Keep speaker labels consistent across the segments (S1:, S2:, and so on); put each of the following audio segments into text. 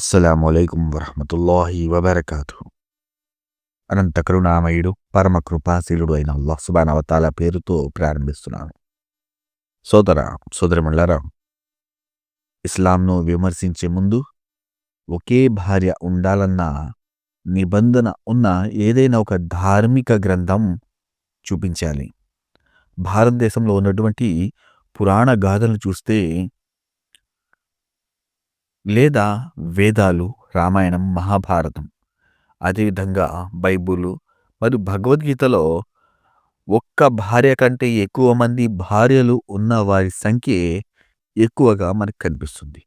S1: అస్సలం అయికం వరహమతుల్లాహి వబర్కాతు అనంత కరుణామయుడు పరమ కృపాశీలుడు అయిన అల్లాహ్ సుబానవతాల పేరుతో ప్రారంభిస్తున్నాను సోదర సోదరమల్లారా ఇస్లాంను విమర్శించే ముందు ఒకే భార్య ఉండాలన్న నిబంధన ఉన్న ఏదైనా ఒక ధార్మిక గ్రంథం చూపించాలి భారతదేశంలో ఉన్నటువంటి పురాణ గాథలు చూస్తే లేదా వేదాలు రామాయణం మహాభారతం. అదేవిధంగా బైబులు. మరియు భగవద్గీతలో ఒక్క భార్య కంటే ఎక్కువ మంది భార్యలు ఉన్న వారి సంఖ్య ఎక్కువగా మనకు కనిపిస్తుంది.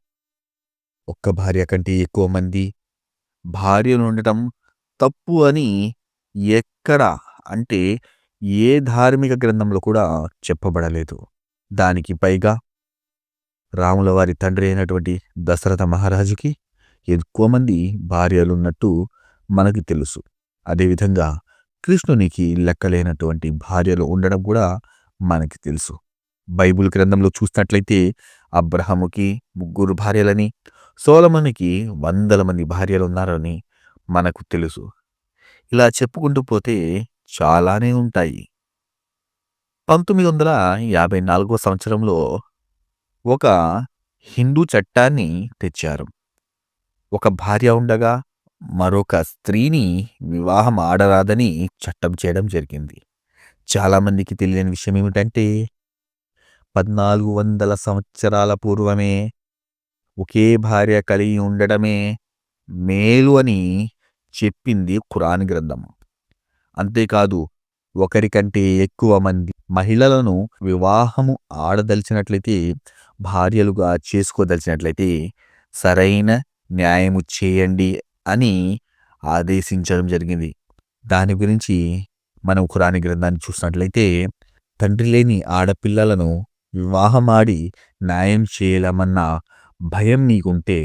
S1: ఒక్క భార్య కంటే ఎక్కువ మంది భార్యలు ఉండటం తప్పు అని ఎక్కడ అంటే ఏ ధార్మిక గ్రంథంలో కూడా చెప్పబడలేదు. దానికి పైగా రాముల వారి తండ్రి అయినటువంటి దశరథ మహారాజుకి ఎక్కువ మంది భార్యలున్నట్టు మనకి తెలుసు. అదేవిధంగా కృష్ణునికి లెక్కలేనటువంటి భార్యలు ఉండడం కూడా మనకి తెలుసు. బైబుల్ గ్రంథంలో చూసినట్లయితే అబ్రహముకి ముగ్గురు భార్యలని సోలమనికి వందల మంది భార్యలు ఉన్నారని మనకు తెలుసు. ఇలా చెప్పుకుంటూ పోతే చాలానే ఉంటాయి. పంతొమ్మిది వందల యాభై నాలుగో సంవత్సరంలో ఒక హిందూ చట్టాన్ని తెచ్చారు. ఒక భార్య ఉండగా మరొక స్త్రీని వివాహం ఆడరాదని చట్టం చేయడం జరిగింది. చాలామందికి తెలియని విషయం ఏమిటంటే పద్నాలుగు వందల సంవత్సరాల పూర్వమే ఒకే భార్య కలిగి ఉండడమే మేలు అని చెప్పింది ఖురాన్ గ్రంథం. అంతేకాదు ఒకరికంటే ఎక్కువ మంది మహిళలను వివాహము ఆడదలిచినట్లయితే భార్యలుగా చేసుకోదలిచినట్లయితే సరైన న్యాయము చేయండి అని ఆదేశించడం జరిగింది. దాని గురించి మనం ఖురాని గ్రంథాన్ని చూసినట్లయితే తండ్రి లేని ఆడపిల్లలను వివాహమాడి న్యాయం చేయలేమన్న భయం నీకుంటే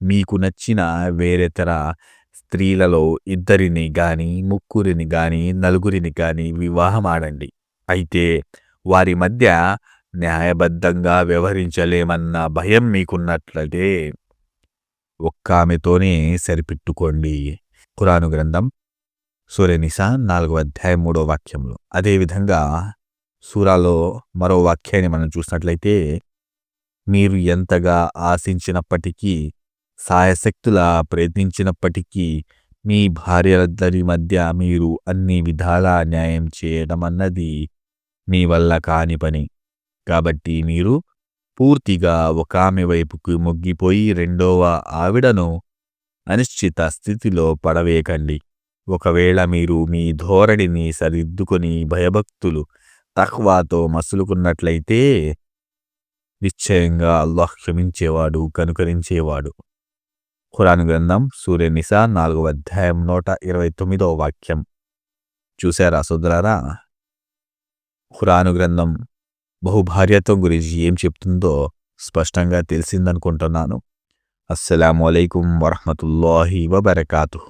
S1: మీకు నచ్చిన వేరేతర స్త్రీలలో ఇద్దరిని కానీ ముగ్గురిని కానీ నలుగురిని కానీ వివాహం ఆడండి. అయితే వారి మధ్య న్యాయబద్ధంగా వ్యవహరించలేమన్న భయం మీకున్నట్లయితే ఒక్క ఆమెతోనే సరిపెట్టుకోండి. ఖురాను గ్రంథం సూర్యనిసా నాలుగో అధ్యాయం మూడో వాక్యంలో. అదేవిధంగా సూరాలో మరో వాక్యాన్ని మనం చూసినట్లయితే మీరు ఎంతగా ఆశించినప్పటికీ సాయశక్తులా ప్రయత్నించినప్పటికీ మీ భార్యలందరి మధ్య మీరు అన్ని విధాలా న్యాయం చేయడం అన్నది మీ వల్ల కాని పని. కాబట్టి మీరు పూర్తిగా ఒక ఆమె వైపుకు మొగ్గిపోయి రెండవ ఆవిడను అనిశ్చిత స్థితిలో పడవేయకండి. ఒకవేళ మీరు మీ ధోరణిని సరిద్దుకొని భయభక్తులు తహ్వాతో మసులుకున్నట్లయితే నిశ్చయంగా అల్లాహ్ క్షమించేవాడు కనుకరించేవాడు. ఖురాన్ గ్రంథం సూర్యనిసా నాలుగవ అధ్యాయం నూట ఇరవై తొమ్మిదవ వాక్యం. చూశారా సోదరారా? ఖురాను గ్రంథం బహుభార్యత్వం గురించి ఏం చెప్తుందో స్పష్టంగా తెలిసిందనుకుంటున్నాను. అస్సలం అయికం వరహమతుల్లాహి వబర్కాతు